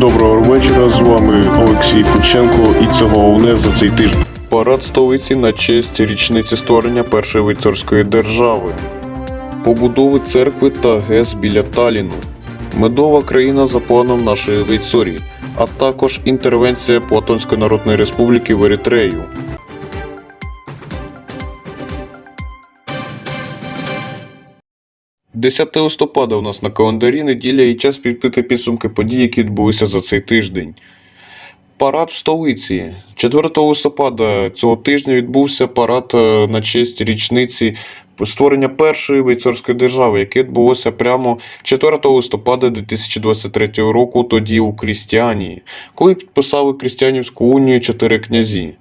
Доброго вечора, з вами Олексій Кученко і це головне за цей тиждень. Парад столиці на честь річниці створення першої вейцорської держави, побудови церкви та ГЕС біля Таліну, медова країна за планом нашої Вейцорії, а також інтервенція Платонської Народної Республіки в Еритрею. – 10 листопада у нас на календарі неділя і час підбити підсумки подій, які відбулися за цей тиждень. Парад в столиці. 4 листопада цього тижня відбувся парад е, на честь річниці створення першої вейцорської держави, яке відбулося прямо 4 листопада 2023 року, тоді у Крістіанії, коли підписали Крістіанівську унію чотири князі.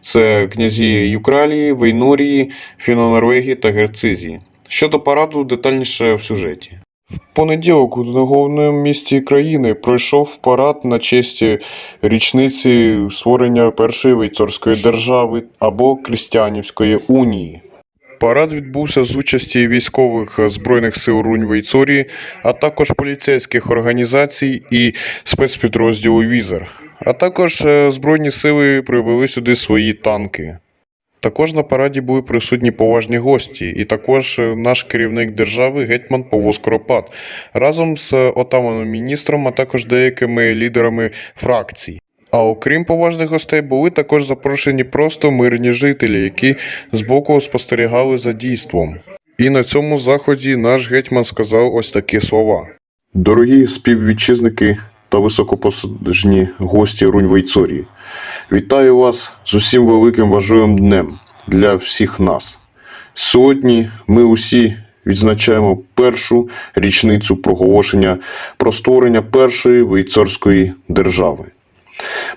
Це князі Юкралії, Вейнорії, Фіно-Норвегії та Герцизії. Щодо параду, детальніше в сюжеті. В понеділок у головному місті країни пройшов парад на честь річниці створення першої вейцорської держави або Крістіанівської унії. Парад відбувся з участі військових Збройних сил Рунь Вейцорії, а також поліцейських організацій і спецпідрозділу Візер. А також е, Збройні сили привели сюди свої танки. Також на параді були присутні поважні гості, і також е, наш керівник держави гетьман Павло Скоропад разом з отаманом міністром, а також деякими лідерами фракцій. А окрім поважних гостей, були також запрошені просто мирні жителі, які збоку спостерігали за дійством. І на цьому заході наш гетьман сказав ось такі слова: Дорогі співвітчизники та високопосажні гості Рунь Вейцорії, вітаю вас з усім великим важливим днем для всіх нас. Сьогодні ми усі відзначаємо першу річницю проголошення про створення першої вейцорської держави.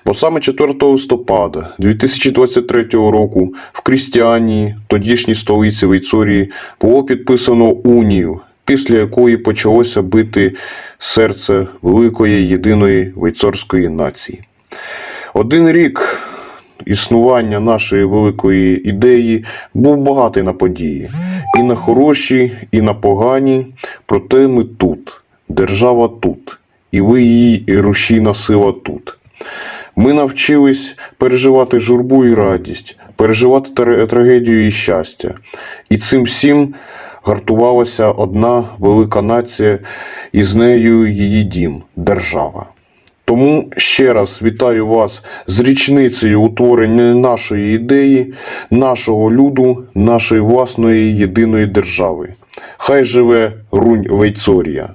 Бо саме 4 листопада 2023 року в Крістіанії, тодішній столиці Вейцорії, було підписано унію, після якої почалося бити серце великої єдиної вейцорської нації. Один рік існування нашої великої ідеї був багатий на події. І на хороші, і на погані. Проте ми тут. Держава тут. І ви її і рушійна сила тут. Ми навчились переживати журбу і радість, переживати трагедію і щастя. І цим всім гартувалася одна велика нація, і з нею її дім держава. Тому ще раз вітаю вас з річницею утворення нашої ідеї, нашого люду, нашої власної єдиної держави. Хай живе Рунь Вейцорія.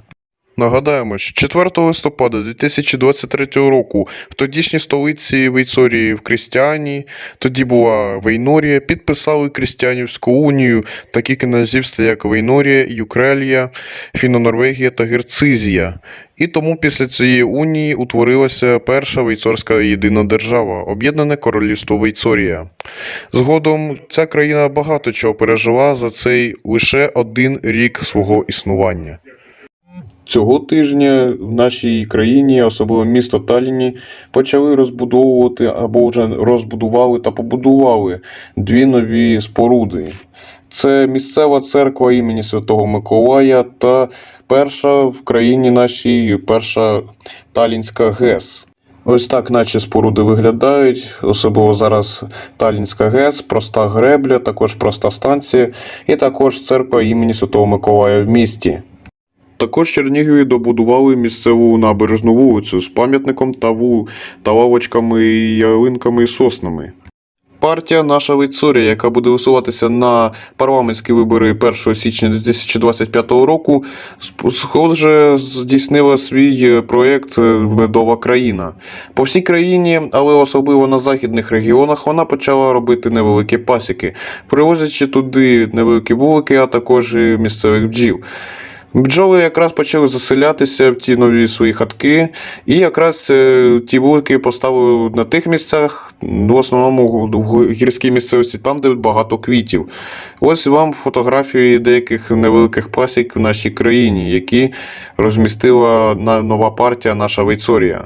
Нагадаємо, що 4 листопада 2023 року в тодішній столиці Вейцорії в Крістіані, тоді була Вейнорія, підписали Крістіанівську унію, такі князівства, як Вейнорія, Юкрелія, Фіно-Норвегія та Герцизія. І тому після цієї унії утворилася перша вейцорська єдина держава, об'єднане королівство Вейцорія. Згодом ця країна багато чого пережила за цей лише один рік свого існування. Цього тижня в нашій країні, особливо місто Таліні, почали розбудовувати або вже розбудували та побудували дві нові споруди. Це місцева церква імені Святого Миколая та перша в країні нашій перша Талінська ГЕС. Ось так, наче споруди виглядають, особливо зараз Талінська ГЕС, проста гребля, також проста станція, і також церква імені Святого Миколая в місті. Також Чернігові добудували місцеву набережну вулицю з пам'ятником та, вул... та лавочками, ялинками і соснами. Партія Наша Вейцорія, яка буде висуватися на парламентські вибори 1 січня 2025 року, схоже здійснила свій е, проєкт е, Медова країна. По всій країні, але особливо на західних регіонах, вона почала робити невеликі пасіки, привозячи туди невеликі вулики, а також місцевих бджіл. Бджоли якраз почали заселятися в ті нові свої хатки, і якраз е, ті вулики поставили на тих місцях, в основному в гірській місцевості, там, де багато квітів. Ось вам фотографії деяких невеликих пасік в нашій країні, які розмістила нова партія наша Вейцорія.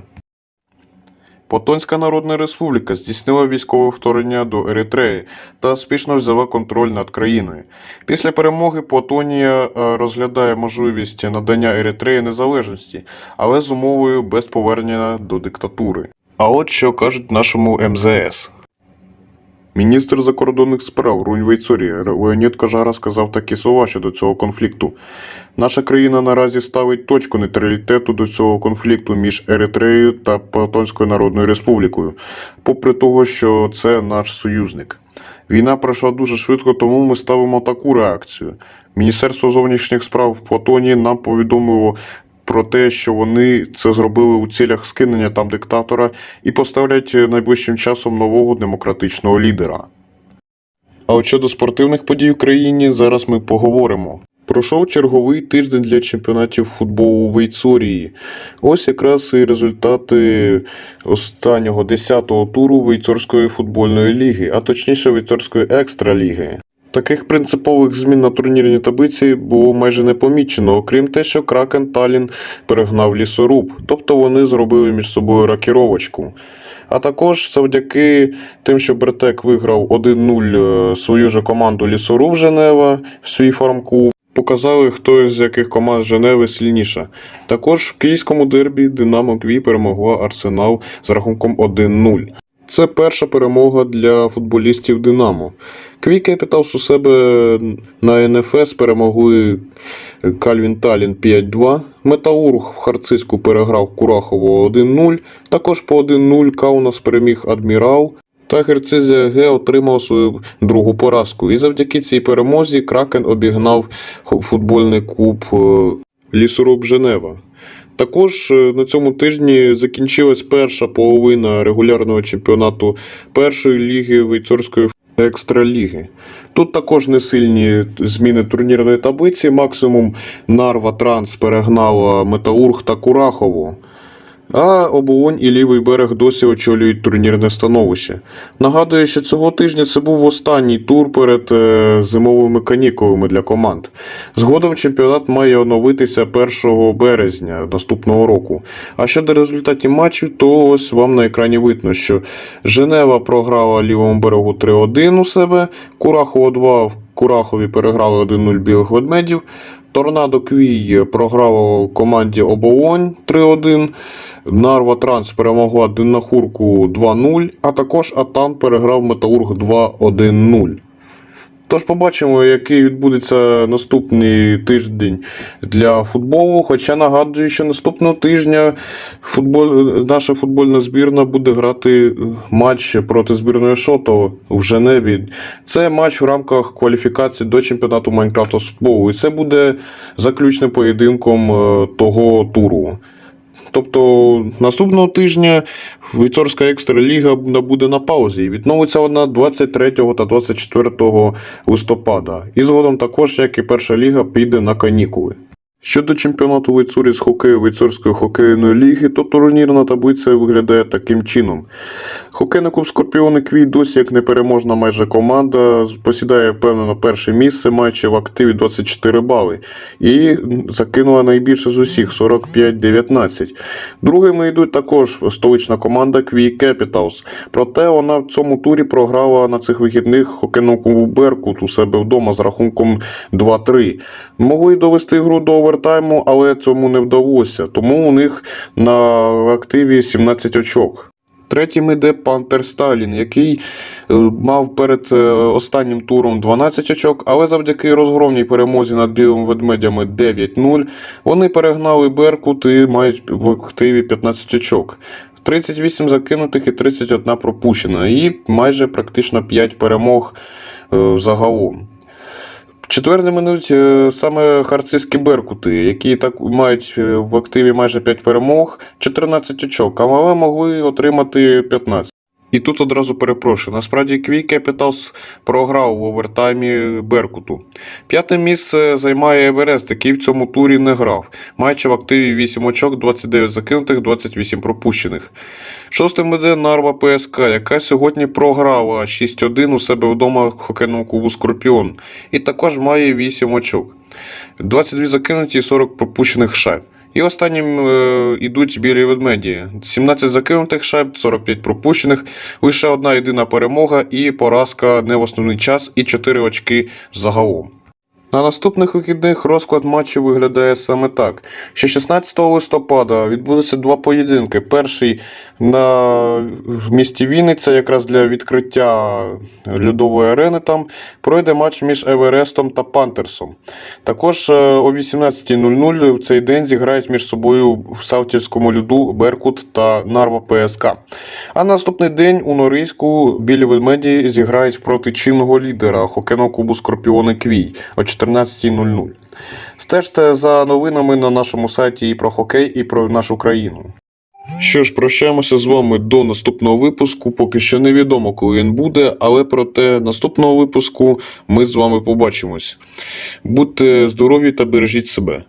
Потонська Народна Республіка здійснила військове вторгнення до Еритреї та спішно взяла контроль над країною. Після перемоги Потонія е, розглядає можливість надання Еритреї незалежності, але з умовою без повернення до диктатури. А от що кажуть нашому МЗС. Міністр закордонних справ Рунь Вейцорі Леонід Кажара сказав такі слова щодо цього конфлікту. Наша країна наразі ставить точку нейтралітету до цього конфлікту між Еритреєю та Потонською Народною Республікою, попри того, що це наш союзник. Війна пройшла дуже швидко, тому ми ставимо таку реакцію. Міністерство зовнішніх справ в Платоні нам повідомило про те, що вони це зробили у цілях скинення там диктатора і поставлять найближчим часом нового демократичного лідера. А от щодо спортивних подій в країні, зараз ми поговоримо. Пройшов черговий тиждень для чемпіонатів футболу в Вейцорії. Ось якраз і результати останнього 10-го туру Вейцорської футбольної ліги, а точніше Вейцорської екстраліги. Таких принципових змін на турнірній таблиці було майже не помічено, окрім те, що Кракен Талін перегнав лісоруб, тобто вони зробили між собою ракіровочку. А також завдяки тим, що Бертек виграв 1-0 е, свою же команду Лісоруб Женева в свій формклуб, показали, хто з яких команд Женеви сильніша. Також в київському дербі Динамо Кві перемогла Арсенал з рахунком 1-0. Це перша перемога для футболістів Динамо. Кві Кепіталс у себе на НФС перемогли Кальвін Талін 5-2. Метаург в Харциску переграв Курахово 1-0. Також по 1-0 Каунас переміг Адмірал. Та Герцизія Г отримав свою другу поразку. І завдяки цій перемозі Кракен обігнав футбольний клуб е, Лісоруб Женева. Також е, на цьому тижні закінчилась перша половина регулярного чемпіонату першої ліги Вейцорської екстраліги. Тут також не сильні зміни турнірної таблиці. Максимум Нарва Транс перегнала Метаург та Курахову. А оболонь і лівий берег досі очолюють турнірне становище. Нагадую, що цього тижня це був останній тур перед е, зимовими канікулами для команд. Згодом чемпіонат має оновитися 1 березня наступного року. А щодо результатів матчів, то ось вам на екрані видно, що Женева програла лівому берегу 3-1 у себе, Курахово 2 в Курахові переграли 1-0 білих ведмедів. Торнадо Квій програв команді Оболонь 3-1. Нарва Транс перемогла Динахурку 2-0, а також Атан переграв Метаург 2-1-0. Тож побачимо, який відбудеться наступний тиждень для футболу. Хоча нагадую, що наступного тижня футболь... наша футбольна збірна буде грати матч проти збірної Шото в Женеві. Це матч в рамках кваліфікації до чемпіонату Майнкрафта з футболу. І це буде заключним поєдинком е, того туру. Тобто наступного тижня Віцорська екстраліга буде на паузі відновиться вона 23 та 24 листопада. І згодом також, як і перша ліга, піде на канікули. Щодо чемпіонату Вейцурі з хокею Вейцурської хокейної ліги, то турнірна таблиця виглядає таким чином. Хокейний клуб Скорпіони Квій досі як непереможна майже команда, посідає впевнено перше місце, маючи в активі 24 бали. І закинула найбільше з усіх 45-19. Другими йдуть також столична команда Квій Кепіталс. Проте вона в цьому турі програла на цих вихідних хокейному клубу Беркут у себе вдома з рахунком 2-3. Могли довести гру до овертайму, але цьому не вдалося. Тому у них на активі 17 очок. Третім іде Пантер Сталін, який е, мав перед е, останнім туром 12 очок, але завдяки розгромній перемозі над білими ведмедями 9-0 вони перегнали Беркут і мають в активі 15 очок. 38 закинутих і 31 пропущена, і майже практично 5 перемог е, загалом. Четвертими йдуть е, саме харцизькі беркути, які так мають е, в активі майже 5 перемог, 14 очок, але могли отримати 15. І тут одразу перепрошую. Насправді Квій Кепіталс програв в овертаймі Беркуту. П'яте місце займає Еверест, який в цьому турі не грав, маючи в активі 8 очок, 29 закинутих, 28 пропущених. Шостим іде Нарва ПСК, яка сьогодні програла 6-1 у себе вдома в хокейному клубу Скорпіон. І також має 8 очок. 22 закинуті і 40 пропущених шайб. І останнім е, ідуть білі ведмеді. 17 закинутих шайб, 45 пропущених, лише одна єдина перемога і поразка не в основний час, і 4 очки загалом. На наступних вихідних розклад матчу виглядає саме так. Ще 16 листопада відбудуться два поєдинки. Перший на місті Вінниця, якраз для відкриття льодової арени там пройде матч між Еверестом та Пантерсом. Також е, о 18.00 в цей день зіграють між собою в Савтівському льоду Беркут та Нарва ПСК. А наступний день у Норильську білі ведмеді зіграють проти чинного лідера хокейного клубу Скорпіони Квій о 14.00. Стежте за новинами на нашому сайті і про хокей, і про нашу країну. Що ж, прощаємося з вами до наступного випуску. Поки що невідомо, коли він буде, але проте наступного випуску ми з вами побачимось. Будьте здорові та бережіть себе.